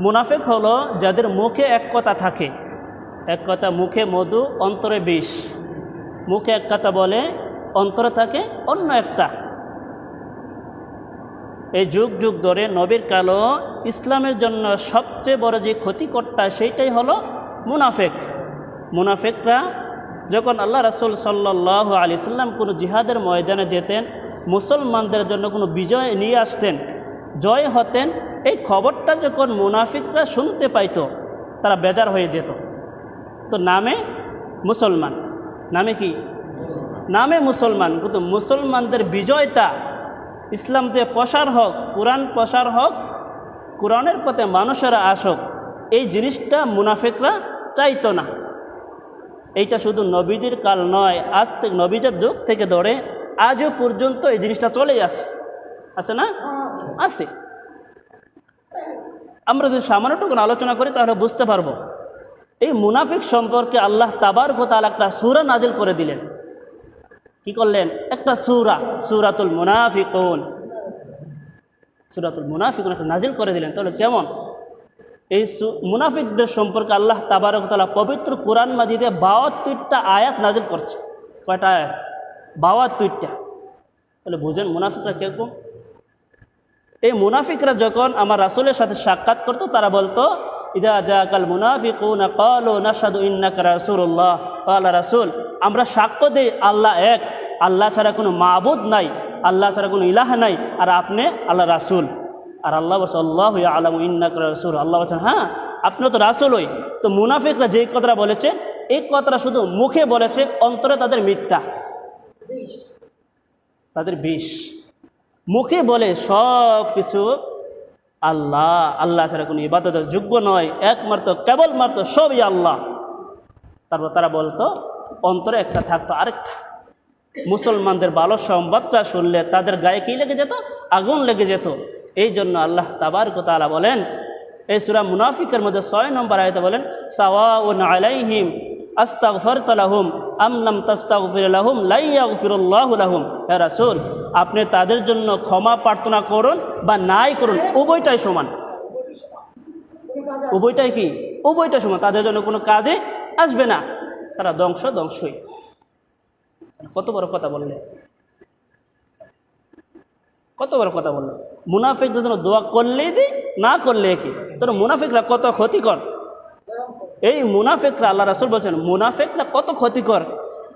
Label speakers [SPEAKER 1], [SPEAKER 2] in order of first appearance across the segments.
[SPEAKER 1] মুনাফেক হলো যাদের মুখে এক কথা থাকে। এক কথা মুখে মধু, অন্তরে বিষ। মুখে এক কথা বলে, অন্তরে থাকে অন্য একটা। এই যুগ যুগ ধরে নবীর কালো ইসলামের জন্য সবচেয়ে বড় যে ক্ষতিকরটা সেইটাই হলো মুনাফেক। মুনাফেকরা যখন আল্লাহ রাসুল সাল্লাহ আলি সাল্লাম কোনো জিহাদের ময়দানে যেতেন, মুসলমানদের জন্য কোনো বিজয় নিয়ে আসতেন, জয় হতেন এই খবরটা যখন মুনাফিকরা শুনতে পাইতো তারা বেজার হয়ে যেত। তো নামে মুসলমান। নামে কি? নামে মুসলমান। কিন্তু মুসলমানদের বিজয়টা ইসলাম যে প্রসার হোক কোরআন প্রসার হোক কোরআনের পথে মানুষেরা আসুক এই জিনিসটা মুনাফিকরা চাইতো না। এইটা শুধু নবীজির কাল নয় আজ থেকে নবীজের যুগ থেকে ধরে আজও পর্যন্ত এই জিনিসটা চলে আসে। আছে না? আছে আমরা যদি সামান্যটুকু আলোচনা করি, তাহলে বুঝতে পারব। এই মুনাফিক সম্পর্কে আল্লাহ তাবার কোথাল একটা সুরা নাজিল করে দিলেন। কি করলেন? একটা সুরা, সুরাতুল মুনাফিকুন। সুরাতুল মুনাফিকুন একটা নাজিল করে দিলেন। তাহলে কেমন? এই মুনাফিকদের সম্পর্কে আল্লাহ তাবারকতালা পবিত্র কোরআন মাজিদে বাহাত্তরটা আয়াত নাজিল করছে। কয়টা আয়াত? বাহাত্তরটা। তাহলে বুঝেন মুনাফিকরা কীরকম? এই মুনাফিকরা যখন আমার রাসুলের সাথে সাক্ষাৎ করতো, তারা বলতো, ইদা জাকাল মুনাফিকুন আল্লাহ রাসুল, আমরা সাক্ষ্য দিই, আল্লাহ এক। আল্লাহ ছাড়া কোনো মাবুদ নাই, আল্লাহ ছাড়া কোনো ইলাহ নাই। আর আপনি আল্লাহ রাসুল। আর আল্লাহ আল্লাহ আলম ইন্নাকা আল্লাহ বলছেন হ্যাঁ আপনিও তো রাসুল হই তো মুনাফিকরা যেই কথাটা বলেছে, এই কথাটা শুধু মুখে বলেছে, অন্তরে তাদের মিথ্যা। তাদের বিষ। মুখে বলে সব কিছু আল্লাহ। আল্লাহ ছাড়া কোনো ইবাদতের যোগ্য নয়। একমাত্র কেবল কেবলমাত্র সবই আল্লাহ। তারপর তারা বলতো, অন্তরে একটা থাকতো আরেকটা। মুসলমানদের ভালো সম্বাদটা শুনলে তাদের গায়ে কী লেগে যেত? আগুন লেগে যেত। এই জন্য আল্লাহ তাবার তালা বলেন, এই সুরা মুনাফিকের মধ্যে ছয় নম্বর আয়তে বলেন সাওয়া ও আলাইহিম। রাসূল, আপনি তাদের জন্য ক্ষমা প্রার্থনা করুন বা নাই করুন, উভয়টাই সমান। উভয়টাই কি? উভয়টাই সমান। তাদের জন্য কোনো কাজে আসবে না। তারা ধ্বংস, ধ্বংসই। কত বড় কথা বললে? কত বড় কথা বলল? মুনাফিকদের জন্য দোয়া করলেই দি না করলে কি? তোর মুনাফিকরা কত ক্ষতিকর? এই মুনাফেকরা, আল্লাহ রাসুল বলছেন, মুনাফেকরা কত ক্ষতিকর?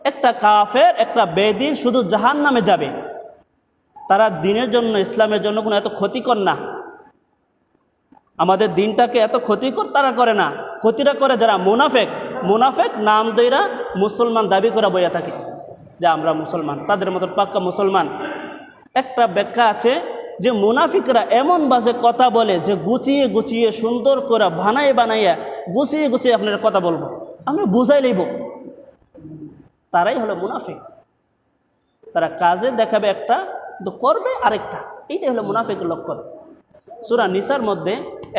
[SPEAKER 1] একটা কাফের, একটা বেদিন শুধু জাহান নামে যাবে। তারা দিনের জন্য, ইসলামের জন্য কোনো এত ক্ষতিকর না। আমাদের দিনটাকে এত ক্ষতিকর তারা করে না। ক্ষতিটা করে যারা মুনাফেক মুনাফেক নাম দইরা মুসলমান দাবি করা বইয়া থাকে যে আমরা মুসলমান, তাদের মতো পাক্কা মুসলমান। একটা ব্যাখ্যা আছে যে মুনাফিকরা এমন বাজে কথা বলে যে গুছিয়ে গুছিয়ে সুন্দর করে বানাই বানাইয়া গুছিয়ে গুছিয়ে আপনার কথা বলব। আমরা বুঝাই লইব। তারাই হলো মুনাফিক। তারা কাজে দেখাবে একটা, কিন্তু করবে আরেকটা। এইটাই হলো মুনাফিকের লক্ষণ। সুরা নিসার মধ্যে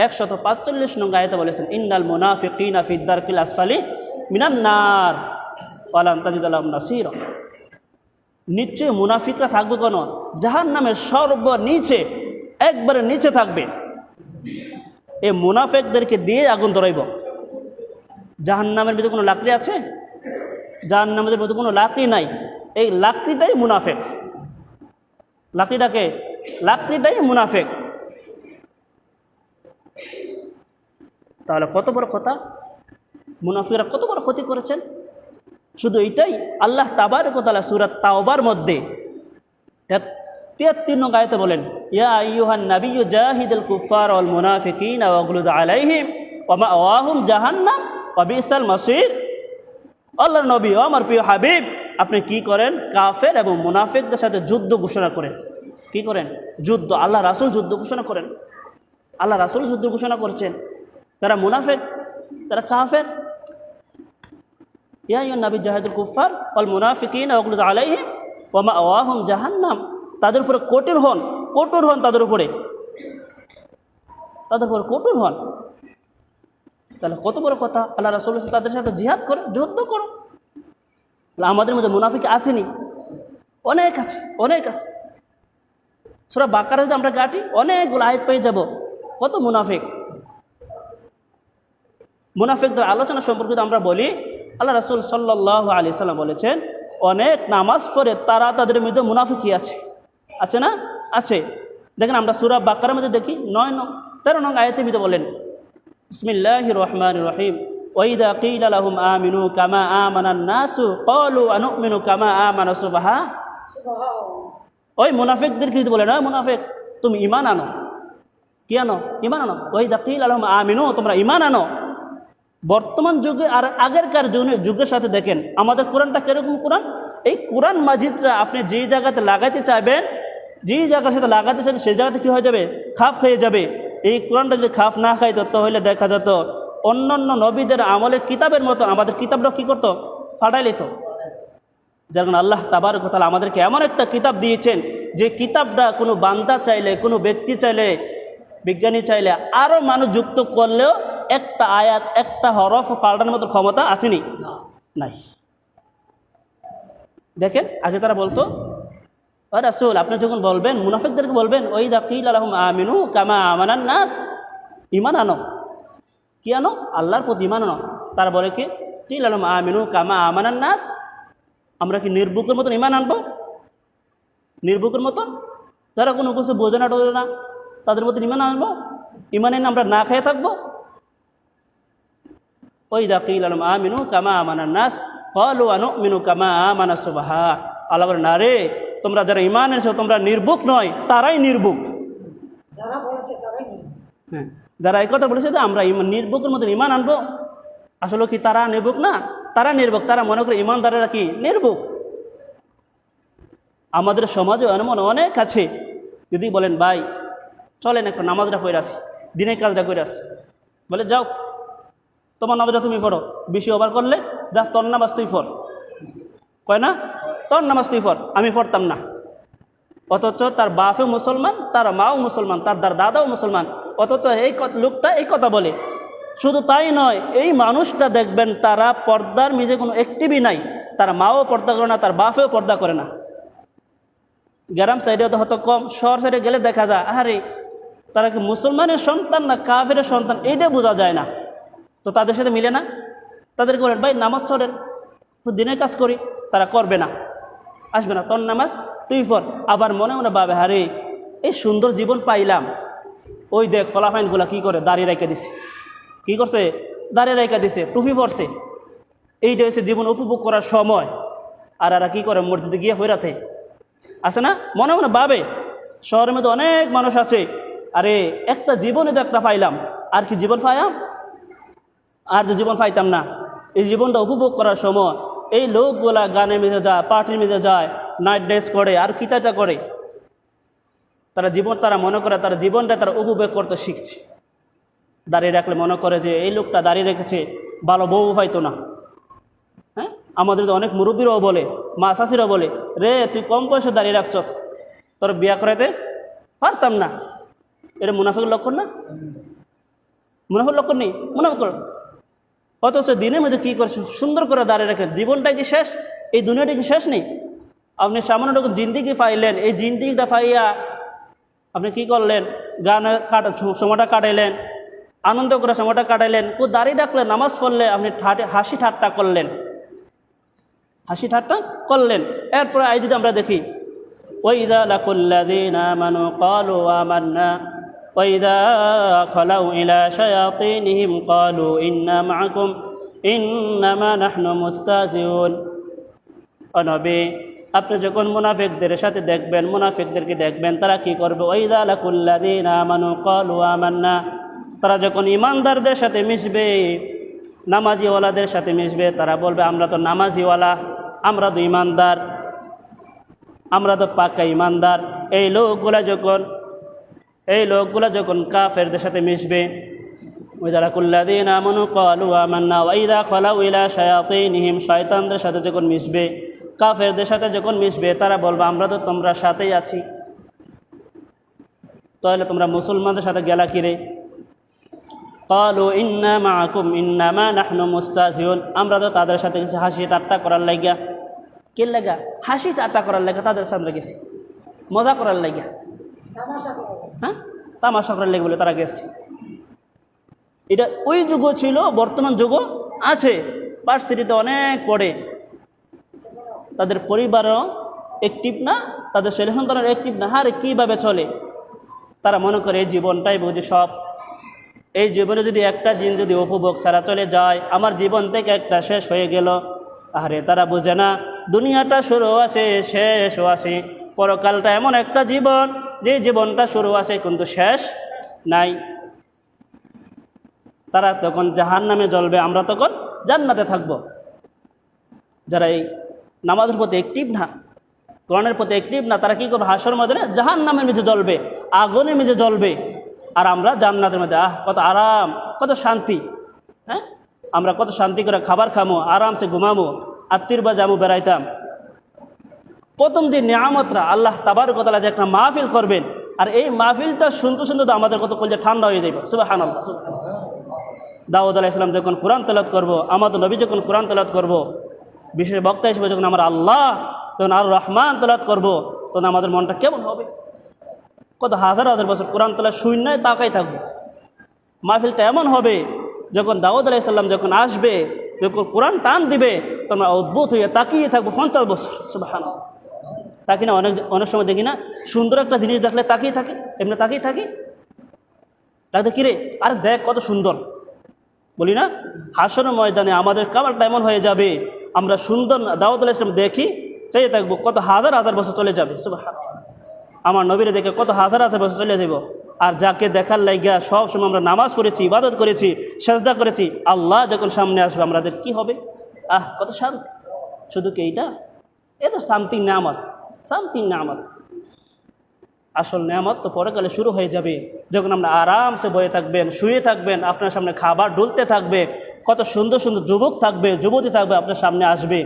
[SPEAKER 1] একশত পাঁচচল্লিশ নং আয়তে বলেছেন, ইন্নাল মুনাফিকিনা ফিদ্দার কিল আসফালি মিনান্নার আলাম তাজিদ আলম নাসির। নিশ্চয় মুনাফিকরা থাকবে কেন? জাহান নামের সর্বনিচে একবারে নিচে থাকবে। এই মুনাফেকদেরকে দিয়ে আগুন ধরাইব। জাহান নামের ভিতরে কোনো লাকড়ি আছে? জাহান নামের মধ্যে কোনো লাকড়ি নাই। এই লাকড়িটাই মুনাফেক। লাকড়িটাকে লাকড়িটাই মুনাফেক। তাহলে কত বড় কথা? মুনাফিকরা কত বড় ক্ষতি করেছেন? শুধু এইটাই, আল্লাহ তাবার কোতালা সুরাত তাওবার মধ্যে তিয়াত্তর নং আয়তে বলেন, ইয়া আইয়ুহান নাবিয়্যু জাহিদুল কুফার ওয়াল মুনাফিকিন ওয়াগলুদ আলাইহিম ওয়া মাওয়াহুম জাহান্নাম ওয়া বিসাল মাসির। আল্লাহর নবী, ও আমার প্রিয় হাবিব, আপনি কি করেন? কাফের এবং মুনাফিকদের সাথে যুদ্ধ ঘোষণা করেন। কি করেন? যুদ্ধ, আল্লাহ রাসুল যুদ্ধ ঘোষণা করেন। আল্লাহ রাসুল যুদ্ধ ঘোষণা করছেন। তারা মুনাফেক, তারা কাফের। ইয়া নবী, জাহাদুল কুফার অল মুনাফিকিন ওগুলো আলাইহিম ওমা ওয়াহম জাহান্নাম। তাদের উপরে কঠিন হন, কঠোর হন তাদের উপরে। তাদের উপরে কঠোর হন। তাহলে কত বড় কথা? আল্লাহ রাসুল তাদের সাথে জিহাদ করে, যুদ্ধ করো। আমাদের মধ্যে মুনাফিক আসেনি অনেক আছে অনেক আছে। সুরা বাকার যদি আমরা কাটি, অনেকগুলো আয়াত পেয়ে যাব। কত মুনাফিক? মুনাফিকদের আলোচনা সম্পর্কিত আমরা বলি আল্লাহ রাসুল সাল্লাহ আলি সাল্লাম বলেছেন, অনেক নামাজ পড়ে তারা তাদের মধ্যে মুনাফিকি আছে। আছে না? আছে। দেখেন আমরা সুরা বাকারের মধ্যে দেখি, নয় নং, তেরো নং আয়তে মধ্যে বলেন বিসমিল্লাহ রহমান রহিম ওইদা কিল আলহম আমিনু কামা আমানান নাসু কলু আনুমিনু কামা আমানা সুবাহা। ওই মুনাফিকদের কি বলে না? মুনাফিক, তুমি ইমান আনো। কি আনো? ইমান আনো। ওই দাকিল আলহম আমিনু, তোমরা ইমান আনো। বর্তমান যুগে আর আগেরকার যুগে- যুগের সাথে দেখেন, আমাদের কোরআনটা কীরকম কোরআন? এই কোরআন মাজিদরা আপনি যে জায়গাতে লাগাইতে চাইবেন, যে জায়গার সাথে লাগাতে চাইবেন, সেই জায়গাতে কী হয়ে যাবে? খাপ খেয়ে যাবে। এই কোরআনটা যদি খাপ না খাইতো, তাহলে দেখা যেত অন্যান্য নবীদের আমলের কিতাবের মতো আমাদের কিতাবটা কী করতো? ফাটাই লিত যেমন আল্লাহ তাবার কথা আমাদেরকে এমন একটা কিতাব দিয়েছেন, যে কিতাবটা কোনো বান্দা চাইলে, কোনো ব্যক্তি চাইলে, বিজ্ঞানী চাইলে আরও মানুষ যুক্ত করলেও একটা আয়াত, একটা হরফ পাল্টানোর মতো ক্ষমতা আসেনি। নাই। দেখেন, আগে তারা বলতো, "ও রাসূল, আপনি যখন বলবেন, মুনাফিকদেরকে বলবেন ওই দা কিল আলহম আমিনু কামা আমানান নাস ইমান আনো। কি আনো? আল্লাহর প্রতি ইমান আনো। তারা বলে কি, কিল আলহম আমিনু কামা আমানান নাস, আমরা কি নির্বুকের মতন ইমান আনব? নির্বুকের মতন? যারা কোনো কিছু বোঝে না টোঝে না। তাদের মতন ইমান আনব? ইমানে আমরা না খেয়ে থাকব? ওই দা কিল আলম আমিনু কামা আমানার নাস ফলু আনু মিনু কামা আমানা সুবাহা। আল্লাহ না রে তোমরা যারা ইমান এনেছো তোমরা নির্বুক নয় তারাই নির্বুক
[SPEAKER 2] যারা বলেছে তারাই নেই
[SPEAKER 1] হ্যাঁ যারা এই কথা বলেছে যে আমরা নির্বুকের মতন ইমান আনব আসলে কি তারা নির্বুক না? তারা নির্বুক তারা মনে করে ইমানদারেরা কি? নির্বুক আমাদের সমাজে এমন অনেক আছে যদি বলেন ভাই চলেন একটা নামাজটা করে আসি দিনের কাজটা করে আসি। বলে যাও। তোমার নামাজটা তুমি পড়ো, বেশি ওভার করলে যা তোর নামাজ তুই পড়। কয় না? তোর নামাজ তুই পড়, আমি পড়তাম না। অথচ তার বাপও মুসলমান, তার মাও মুসলমান, তার দার দাদাও মুসলমান। অথচ এই লোকটা এই কথা বলে। শুধু তাই নয়, এই মানুষটা দেখবেন তারা পর্দার নিজে কোনো অ্যাক্টিভই নাই। তার মাও পর্দা করে না, তার বাপেও পর্দা করে না। গ্রাম সাইডে তো কম, শহর সাইডে গেলে দেখা যায় আরে তারা কি মুসলমানের সন্তান না কাফের সন্তান? এইটা বোঝা যায় না। তো তাদের সাথে মিলে না। তাদেরকে বলেন, ভাই, নামাজ চলেন দিনের কাজ করি, তারা করবে না। আসবে না। তোর নামাজ তুই পর আবার মনে মনে বাবে হারে এই সুন্দর জীবন পাইলাম। ওই দেখ, ফলাফাইনগুলা কি করে? দাঁড়িয়ে রেখে দিছে। কি করছে? দাঁড়িয়ে রেখে দিছে। টুপি পরছে। এইটা হচ্ছে জীবন উপভোগ করার সময়। আর এরা কি করে? মসজিদে গিয়ে হইরাতে আছে না? মনে মনে ভাবে। শহরের মধ্যে অনেক মানুষ আছে। আরে, একটা জীবনে তো একটা পাইলাম। আর কি জীবন পাইলাম? আর যে জীবন পাইতাম না, এই জীবনটা উপভোগ করার সময় এই লোকগুলা গানে মেজে যায়, পার্টির মেজে যায় নাইট ড্রেস করে, আর কিতাটা করে। তারা জীবন, তারা মনে করে তারা জীবনটা তারা উপভোগ করতে শিখছে। দাঁড়িয়ে রাখলে মনে করে যে এই লোকটা দাঁড়িয়ে রেখেছে, ভালো বউ পাইতো না। হ্যাঁ? আমাদের অনেক মুরব্বীরাও বলে, মা শাশিরাও বলে, রে, তুই কম বয়সে দাঁড়িয়ে রাখছস, তোর বিয়া করাইতে পারতাম না। এটা মুনাফিকের লক্ষণ না? মুনাফিকের লক্ষণ নেই? মুনাফিক অথচ দিনের মধ্যে কী করছে? সুন্দর করে দাঁড়িয়ে রাখেন জীবনটা কি শেষ? এই দুনিয়াটা কি শেষ নেই? আপনি সামান্যটুকু জিন্দিগি পাইলেন, এই জিন্দিগিটা পাইয়া আপনি কি করলেন? গান কাটা, সময়টা কাটাইলেন, আনন্দ করে সময়টা কাটাইলেন, কো দাঁড়িয়ে রাখলেন, নামাজ পড়লে আপনি হাসি ঠাট্টা করলেন। হাসি ঠাট্টা করলেন। এরপরে আই যদি আমরা দেখি ওইদা লাকুল্লাদিন আমানু, ক্বালু আমান্না وإذا خلوا إلى شياطينهم قالوا إنا معكم إنما نحن مستهزئون অনবে আপনি যখন মুনাফিকদের সাথে দেখবেন মুনাফিকদেরকে দেখবেন তারা কি করবে ওইদা লাকুল্লাদিন আমানু ক্বালু আমান্না তারা যখন ইমানদারদের সাথে মিশবে নামাজিওয়ালাদের সাথে মিশবে তারা বলবে আমরা তো নামাজিওয়ালা আমরা তো ইমানদার আমরা তো পাক্কা ইমানদার এই লোকগুলা যখন এই লোকগুলা যখন কাফেরদের সাথে মিশবে ওইদারা কুল্লাদিন আমনু কালু আমান্না ওয়াইদা উইলা ইলা শায়াতিনহিম, শয়তানদের সাথে যখন মিশবে, কাফেরদের সাথে যখন মিশবে, তারা বলবে, আমরা তো তোমরা সাথেই আছি। তাহলে তোমরা মুসলমানদের সাথে গেলা কিরে কালু ইন্না মাকুম, ইন্নামা নাহনু মুস্তাজিউন। আমরা তো তাদের সাথে গেছি, হাসি ঠাট্টা করার লাগিয়া কে লাগা হাসি ঠাট্টা করার লাগা তাদের সাথে গেছি। মজা করার লাগিয়া হ্যাঁ? তামাশা করার লেগে বলে তারা গেছে। এটা ওই যুগও ছিল, বর্তমান যুগও আছে। ভার্সিটিতে অনেক পড়ে। তাদের পরিবারও অ্যাক্টিভ না, তাদের ছেলে সন্তানের অ্যাক্টিভ না। হারে কীভাবে চলে? তারা মনে করে, এই জীবনটাই বুঝি সব। এই জীবনে যদি একটা দিন যদি উপভোগ ছাড়া চলে যায়, আমার জীবন থেকে একটা শেষ হয়ে গেল। আরে তারা বুঝে না। দুনিয়াটা শুরু আছে শেষও আছে পরকালটা এমন একটা জীবন। যে জীবনটা শুরু আছে কিন্তু শেষ নাই। তারা তখন জাহান নামে জ্বলবে, আমরা তখন জান্নাতে থাকব। যারা এই নামাজের প্রতি অ্যাক্টিভ না, কোরআনের প্রতি একটিভ না, তারা কী করবে? হাসর মধ্যে জাহান নামের মেঝে জ্বলবে, আগুনের মেঝে জ্বলবে। আর আমরা জান্নাতের মধ্যে, আহ, কত আরাম, কত শান্তি হ্যাঁ? আমরা কত শান্তি করে খাবার খামো, আরামসে ঘুমামো আত্মীর বা জামু বেড়াইতাম। প্রথম যে নিয়ামতরা, আল্লাহ তাবার কথা যে একটা মাহফিল করবেন, আর এই মাহফিলটা শুনতে শুনতে তো আমাদের কত কলজে ঠান্ডা হয়ে যাবে সুবাহ দাউদ আলাহ ইসলাম যখন কোরআন তেলাত করব, আমাদের নবী যখন কোরআন তেলাত করব, বিশেষ বক্তা হিসেবে যখন আমার আল্লাহ, তখন আর রহমান তেলাত করব, তখন আমাদের মনটা কেমন হবে? কত হাজার হাজার বছর কোরআন তেলা শূন্যই তাকাই থাকব। মাহফিলটা এমন হবে, যখন দাউদ আলাহ ইসলাম যখন আসবে, যখন কোরআন টান দিবে, তখন অদ্ভুত হয়ে তাকিয়ে থাকব পঞ্চাশ বছর। সুবাহ তাকি না অনেক অনেক সময় দেখি না, সুন্দর একটা জিনিস দেখলে তাকিয়ে থাকি, এমনি তাকিয়ে থাকি। লাগতে কিরে? আরে দেখ কত সুন্দর। বলি না হাসন ময়দানে আমাদের কামারটা এমন হয়ে যাবে, আমরা সুন্দর দাওয়াত আলাহ ইসলাম দেখি চাই থাকব, কত হাজার হাজার বছর চলে যাবে আমার নবীরে দেখে কত হাজার হাজার বছর চলে যাব আর যাকে দেখার লাইগা সব সময় আমরা নামাজ করেছি ইবাদত করেছি, সেজদা করেছি, আল্লাহ যখন সামনে আসবে, আমাদের কি হবে? আহ, কত শান্তি শুধু কি এইটা? এ তো সামথিং নামাত সামথিং নামাত আসল নেয়ামত তো পরকালে শুরু হয়ে যাবে। যখন আমরা আরামসে বয়ে থাকবেন, শুয়ে থাকবেন, আপনার সামনে খাবার ডুলতে থাকবে, কত সুন্দর সুন্দর যুবক থাকবে, যুবতী থাকবে আপনার সামনে আসবে।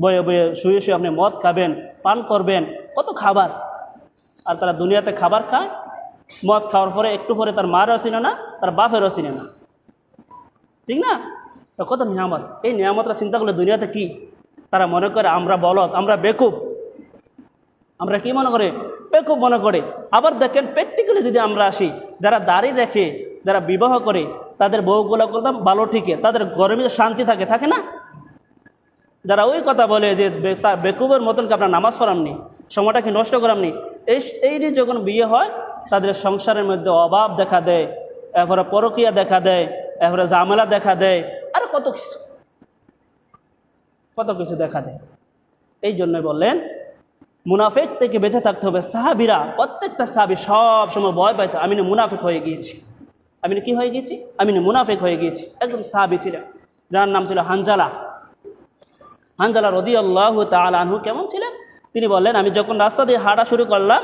[SPEAKER 1] বয়ে বয়ে শুয়ে শুয়ে আপনি মদ খাবেন, পান করবেন, কত খাবার। আর তারা দুনিয়াতে খাবার খায়, মদ খাওয়ার পরে একটু পরে তার মারও চিনে না, তার বাপেরও চিনে না। ঠিক না? তো কত নিয়ামত। এই নিয়ামতটা চিন্তা করলে দুনিয়াতে কি? তারা মনে করে, আমরা বলদ, আমরা বেকুব। আমরা কি মনে করে? বেকুব মনে করে। আবার দেখেন প্র্যাকটিক্যালি যদি আমরা আসি, যারা দাড়ি রেখে, যারা বিবাহ করে, তাদের বউগুলো করতাম ভালো ঠিকে তাদের গরমে শান্তি থাকে থাকে না? যারা ওই কথা বলে যে তা বেকুবের মতন কি আপনার নামাজ পড়ামনি সময়টা কি নষ্ট করামনি এই এই যে যখন বিয়ে হয়, তাদের সংসারের মধ্যে অভাব দেখা দেয়, এরপরে পরকিয়া দেখা দেয়, এরপরে জামেলা দেখা দেয়, আর কত কিছু। কত কিছু দেখা দেয়। এই জন্যই বললেন মুনাফেক থেকে বেঁচে থাকতে হবে। সাহাবিরা, প্রত্যেকটা সাহাবি সব সময় ভয় পাইতো আমি না মুনাফেক হয়ে গিয়েছি। আমি না কি হয়ে গিয়েছি? আমি না মুনাফেক হয়ে গিয়েছি। একজন সাহাবি ছিলেন যার নাম ছিল হানজালা। হানজালা রদি আল্লাহ তালহু কেমন ছিলেন? তিনি বললেন, আমি যখন রাস্তা দিয়ে হাঁটা শুরু করলাম,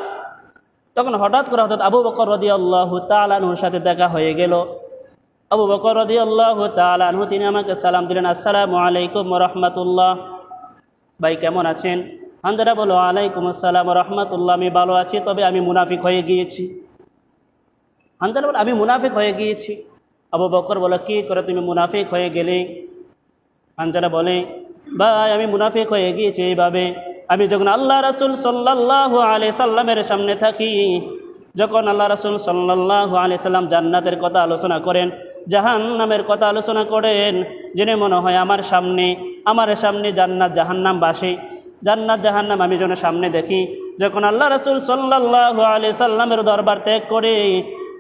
[SPEAKER 1] তখন হঠাৎ করে হঠাৎ আবু বকর রদি আল্লাহ তালানহুর সাথে দেখা হয়ে গেল। আবু বকর রদি আল্লাহ তালানহু তিনি আমাকে সালাম দিলেন, আসসালামু আলাইকুম রহমতুল্লাহ। ভাই, কেমন আছেন? হানজারা বলো, আলাইকুম আসসালাম, রহমতুল্লাহ, আমি ভালো আছি, তবে আমি মুনাফিক হয়ে গিয়েছি। হানজারা বলো, আমি মুনাফিক হয়ে গিয়েছি। আবু বকর বলো, কী করে তুমি মুনাফিক হয়ে গেলে? হানজারা বলে, ভাই, আমি মুনাফিক হয়ে গিয়েছি এইভাবে। আমি যখন আল্লাহ রাসুল সাল্লাহ আলি সাল্লামের সামনে থাকি, যখন আল্লাহ রাসুল সাল্লাহ আলি সাল্লাম জান্নাতের কথা আলোচনা করেন জাহান নামের কথা আলোচনা করেন জেনে মনে হয় আমার সামনে আমার সামনে জান্নাত জাহান্নাম বাসে জান্নাত, জাহান্নাম। আমি যেন সামনে দেখি, যখন আল্লাহ রাসুল সাল্লাহ আলি সাল্লামের দরবার ত্যাগ করে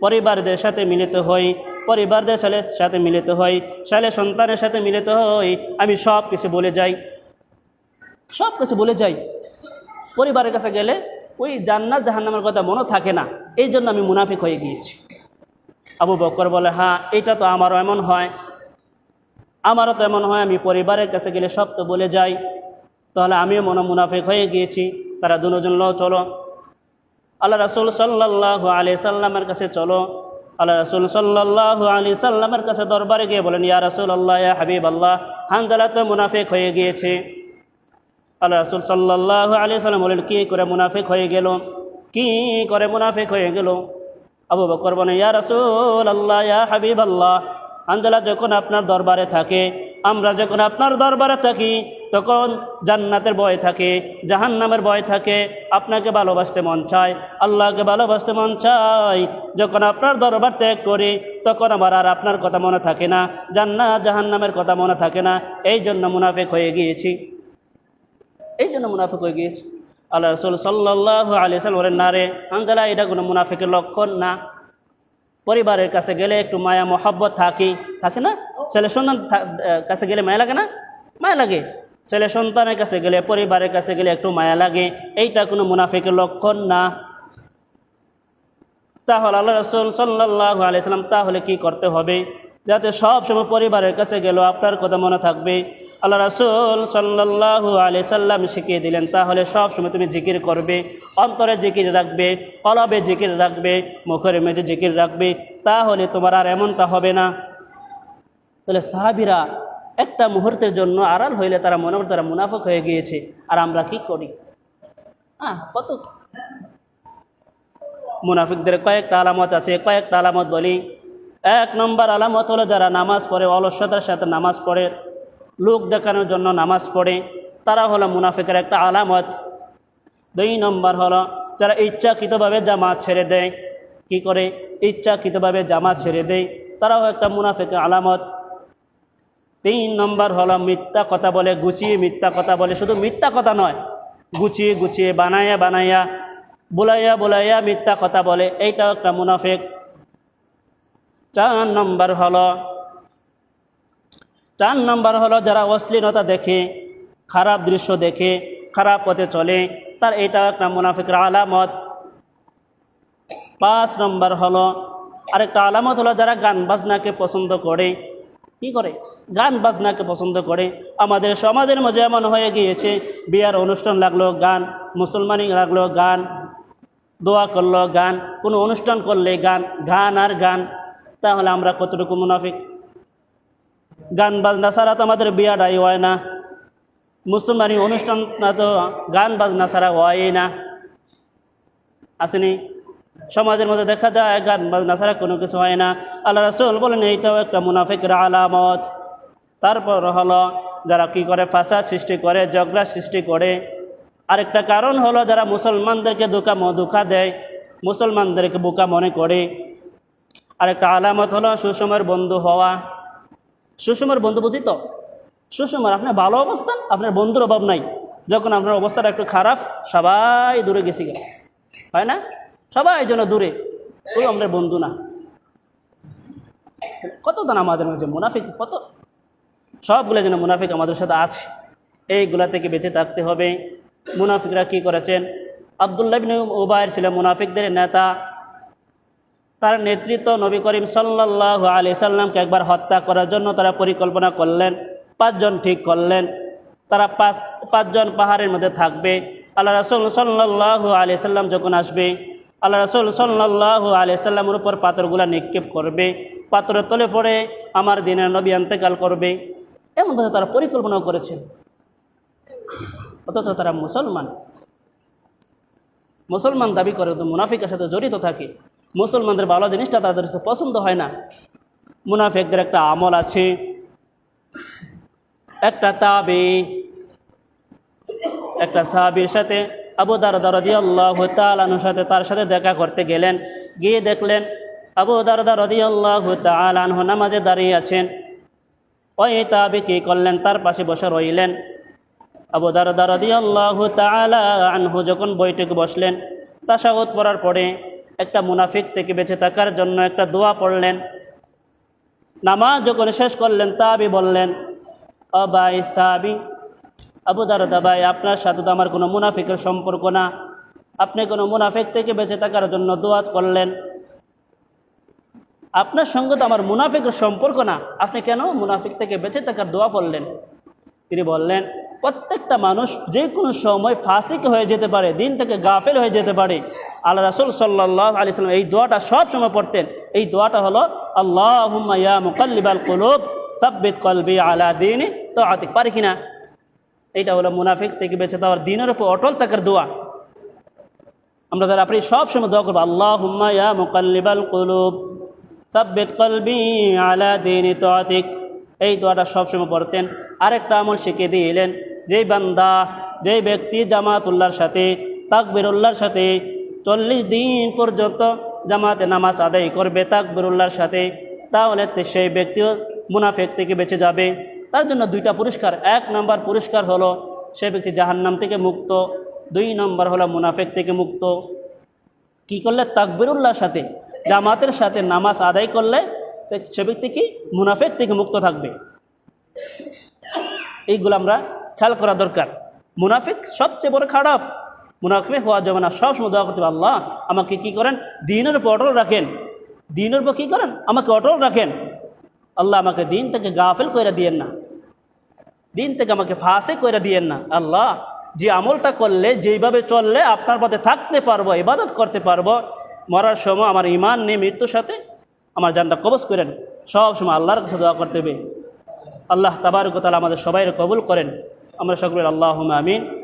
[SPEAKER 1] পরিবারদের সাথে মিলিত হই, পরিবারদের সাথে সাথে মিলিত হই, সালে সন্তানের সাথে মিলিত হই, আমি সব কিছু বলে যাই। সব কিছু বলে যাই। পরিবারের কাছে গেলে ওই জান্নাত, জাহান্নামের কথা মনে থাকে না। এই জন্য আমি মুনাফিক হয়ে গিয়েছি। আবু বকর বলে হ্যাঁ এটা তো আমারও এমন হয়। আমারও তো এমন হয়, আমি পরিবারের কাছে গেলে সব তো বলে যাই। তাহলে আমিও মনে মুনাফিক হয়ে গিয়েছি। তারা দুজন লো চলো। আল্লাহ রাসুল সাল্লাহ আলি সাল্লামের কাছে চলো। আল্লাহ রাসুল সাল্লাহ আলি সাল্লামের কাছে দরবারে গিয়ে বলেন, ইয়া রাসুল আল্লাহ ইয়া হাবিব আল্লাহ হানজালা তো মুনাফিক হয়ে গিয়েছে। আল্লাহ রাসুল সাল্লাহ আলি সাল্লাম বলেন, কী করে মুনাফিক হয়ে গেল? কি করে মুনাফিক হয়ে গেল? আবু বকর বলে ইয়া রাসুল আল্লাহ ইয়া হাবিব আল্লাহ হানজালা যখন আপনার দরবারে থাকে আমরা যখন আপনার দরবারে থাকি, তখন জান্নাতের ভয় থাকে, জাহান্নামের ভয় থাকে। আপনাকে ভালোবাসতে মন চায়, আল্লাহকে ভালোবাসতে মন চায়। যখন আপনার দরবার ত্যাগ করি, তখন আমার আর আপনার কথা মনে থাকে না, জান্নাত, জাহান্নামের কথা মনে থাকে না। এই জন্য মুনাফেক হয়ে গিয়েছি। এই জন্য মুনাফেক হয়ে গিয়েছি। আল্লাহ রসুল সাল্লাহ আলি সাল্লামের নারে আঙ্গালা এটা কোনো মুনাফিকের লক্ষণ না। পরিবারের কাছে গেলে একটু মায়া, মহাব্বত থাকি, থাকে না? ছেলে সন্তান কাছে গেলে মায়া লাগে না? মায়া লাগে। ছেলে সন্তানের কাছে গেলে, পরিবারের কাছে গেলে একটু মায়া লাগে। এইটা কোনো মুনাফিকের লক্ষণ না। তাহলে আল্লাহ রসুল সাল্লাহ আলিয়াল্লাম তাহলে কি করতে হবে? যাতে সব সময় পরিবারের কাছে গেল আপনার কথা মনে থাকবে। আল্লাহ রসুল সাল্লাহ আলি সাল্লাম শিখিয়ে দিলেন, তাহলে সব সময় তুমি জিকির করবে, অন্তরে জিকির রাখবে, কলবে জিকির রাখবে, মুখের মেঝে জিকির রাখবে, তাহলে তোমার আর এমনটা হবে না। তাহলে সাহাবিরা একটা মুহূর্তের জন্য আড়াল হইলে তারা মনে করে তারা মুনাফক হয়ে গিয়েছে, আর আমরা কি করি? হ্যাঁ কত মুনাফিকদের কয়েকটা আলামত আছে, কয়েকটা আলামত বলি। এক নম্বর আলামত হলো যারা নামাজ পড়ে অলস্যতার সাথে নামাজ পড়ে। লোক দেখানোর জন্য নামাজ পড়ে, তারা হলো মুনাফিকের একটা আলামত। দুই নম্বর হলো, যারা ইচ্ছাকৃতভাবে জামাত ছেড়ে দেয়, কি করে? ইচ্ছাকৃতভাবে জামাত ছেড়ে দেয়, তারাও একটা মুনাফিকের আলামত। তিন নম্বর হলো, মিথ্যা কথা বলে গুছিয়ে, মিথ্যা কথা বলে, শুধু মিথ্যা কথা নয়, গুছিয়ে গুছিয়ে বানাইয়া বানাইয়া বুলাইয়া বুলাইয়া মিথ্যা কথা বলে, এইটাও একটা মুনাফিক। চার নম্বর হলো চার নম্বর হলো যারা অশ্লীলতা দেখে, খারাপ দৃশ্য দেখে, খারাপ পথে চলে, তার এটাও একটা মুনাফিকের আলামত। পাঁচ নম্বর হলো, আরেকটা আলামত হলো যারা গান বাজনাকে পছন্দ করে। কি করে? গান বাজনাকে পছন্দ করে। আমাদের সমাজের মধ্যে এমন হয়ে গিয়েছে, বিয়ার অনুষ্ঠান লাগল, গান মুসলমানি লাগল, গান, দোয়া করল, গান, কোনো অনুষ্ঠান করলে গান গান আর গান। তাহলে আমরা কতটুকু মুনাফিক? গান বাজনা ছাড়া তো আমাদের বিয়াটাই হয় না। মুসলমানি অনুষ্ঠান না তো গান বাজনা ছাড়া হয় না। আসেনি? সমাজের মধ্যে দেখা যায় গান বাজনা ছাড়া কোনো কিছু হয় না। আল্লাহ রাসুল বলেন, এইটাও একটা মুনাফিকের আলামত। তারপর হলো, যারা কি করে? ফাঁসা সৃষ্টি করে, ঝগড়া সৃষ্টি করে। আরেকটা কারণ হলো, যারা মুসলমানদেরকে ধোকা ধোকা দেয়, মুসলমানদেরকে বোকা মনে করে। আরেকটা আলামত হলো সুষমের বন্ধু হওয়া। সুষমের বন্ধু বুঝি তো সুষমার, আপনার ভালো অবস্থান? আপনার বন্ধুর অভাব নাই। যখন আপনার অবস্থাটা একটু খারাপ, সবাই দূরে গেছি গে হয় না? সবাই যেন দূরে। ওই আমাদের বন্ধু না। কত দান আমাদের মাঝে মুনাফিক, কত? সবগুলো যেন মুনাফিক আমাদের সাথে আছে। এইগুলা থেকে বেঁচে থাকতে হবে। মুনাফিকরা কি করেছেন? আবদুল্লাহ বিন উবায়ের ছিলেন মুনাফিকদের নেতা তার নেতৃত্ব নবী করিম সাল্লাহ আলি সাল্লামকে একবার হত্যা করার জন্য তারা পরিকল্পনা করলেন, পাঁচজন ঠিক করলেন। তারা পাঁচ, পাঁচজন পাহাড়ের মধ্যে থাকবে। আল্লাহ রাসুল সাল্লাহ আলি সাল্লাম যখন আসবে, আল্লাহ রাসুল সাল্লাহ আলি সাল্লামের উপর পাথরগুলা নিক্ষেপ করবে। পাথরের তলে পড়ে আমার দিনের নবী আন্তেকাল করবে। এমনভাবে তারা পরিকল্পনা করেছেন। অথচ তারা মুসলমান। মুসলমান দাবি করে, তো মুনাফিকের সাথে জড়িত থাকে। মুসলমানদের ভালো জিনিসটা তাদের পছন্দ হয় না। মুনাফেকদের একটা আমল আছে। একটা তাবে, একটা সাহাবির সাথে আবু দারদা রদি আল্লাহ তালানুর সাথে তার সাথে দেখা করতে গেলেন। গিয়ে দেখলেন আবু দারদা রদি আল্লাহ তালানহ নামাজে দাঁড়িয়ে আছেন। ওই তাবে কি করলেন? তার পাশে বসে রইলেন। আবু দারদা রদি আল্লাহ তালা আনহু যখন বৈঠকে বসলেন তাসাউদ পড়ার পরে একটা মুনাফিক থেকে বেঁচে থাকার জন্য একটা দোয়া পড়লেন। নামাজ যখন শেষ করলেন, তাবি বললেন অবাই সাবি, আবু দারদা ভাই, আপনার সাথে তো আমার কোনো মুনাফিকের সম্পর্ক না। আপনি কোনো মুনাফিক থেকে বেঁচে থাকার জন্য দোয়াত করলেন। আপনার সঙ্গে তো আমার মুনাফিকের সম্পর্ক না। আপনি কেন মুনাফিক থেকে বেঁচে থাকার দোয়া পড়লেন? তিনি বললেন, প্রত্যেকটা মানুষ যে কোনো সময় ফাসিক হয়ে যেতে পারে, দিন থেকে গাফেল হয়ে যেতে পারে। আল্লাহ রাসুল সাল্লাহ আলি সাল্লাম এই দোয়াটা সব সময় পড়তেন। এই দোয়াটা হলো আল্লাহ মুকাল্লিবাল কুলুব, সাব্বিত কলবি আলা দিন তো আতিক পারে কিনা? এইটা হলো মুনাফিক থেকে বেঁচে দেওয়ার দিনের উপর অটল থাকার দোয়া। আমরা যারা আপনি সব সময় দোয়া করব আল্লাহ ইয়া মুকাল্লিবাল কুলুব, সাব্বিত কলবি আলা দিন তো আতিক এই দোয়াটা সবসময় পড়তেন। আরেকটা আমল শিখিয়ে এলেন যেই বান্দা, যেই ব্যক্তি জামাতুল্লাহর সাথে, তাকবিরুল্লাহর সাথে চল্লিশ দিন পর্যন্ত জামাতে নামাজ আদায় করবে তাকবিরুল্লাহর সাথে। তাহলে সেই ব্যক্তিও মুনাফেক থেকে বেঁচে যাবে। তার জন্য দুইটা পুরস্কার। এক নম্বর পুরস্কার হলো সে ব্যক্তি জাহান্নাম থেকে মুক্ত। দুই নম্বর হলো মুনাফেক থেকে মুক্ত। কি করলে? তাকবিরুল্লাহর সাথে, জামাতের সাথে নামাজ আদায় করলে সে ব্যক্তি কি? মুনাফেক থেকে মুক্ত থাকবে। এইগুলো আমরা খেয়াল করা দরকার। মুনাফিক সবচেয়ে বড় খারাপ। মুনাফিক হওয়া যাবে না। সবসময় দোয়া করতে আল্লাহ, আমাকে কি করেন? দিনের উপর অটল রাখেন। দিনের উপর কী করেন? আমাকে অটল রাখেন। আল্লাহ আমাকে দিন থেকে গাফেল করে দিয়েন না। দিন থেকে আমাকে ফাঁসে করে দিয়েন না। আল্লাহ, যে আমলটা করলে, যেইভাবে চললে, আপনার পথে থাকতে পারব, ইবাদত করতে পারব। মরার সময় আমার ইমান নেই মৃত্যুর সাথে আমার জানটা কবজ করেন। সব সময় আল্লাহর কাছে দোয়া করতে হবে। আল্লাহ তাবারক তালা আমাদের সবাই কবুল করেন। আমরা সকলের আল্লাহ আমিন।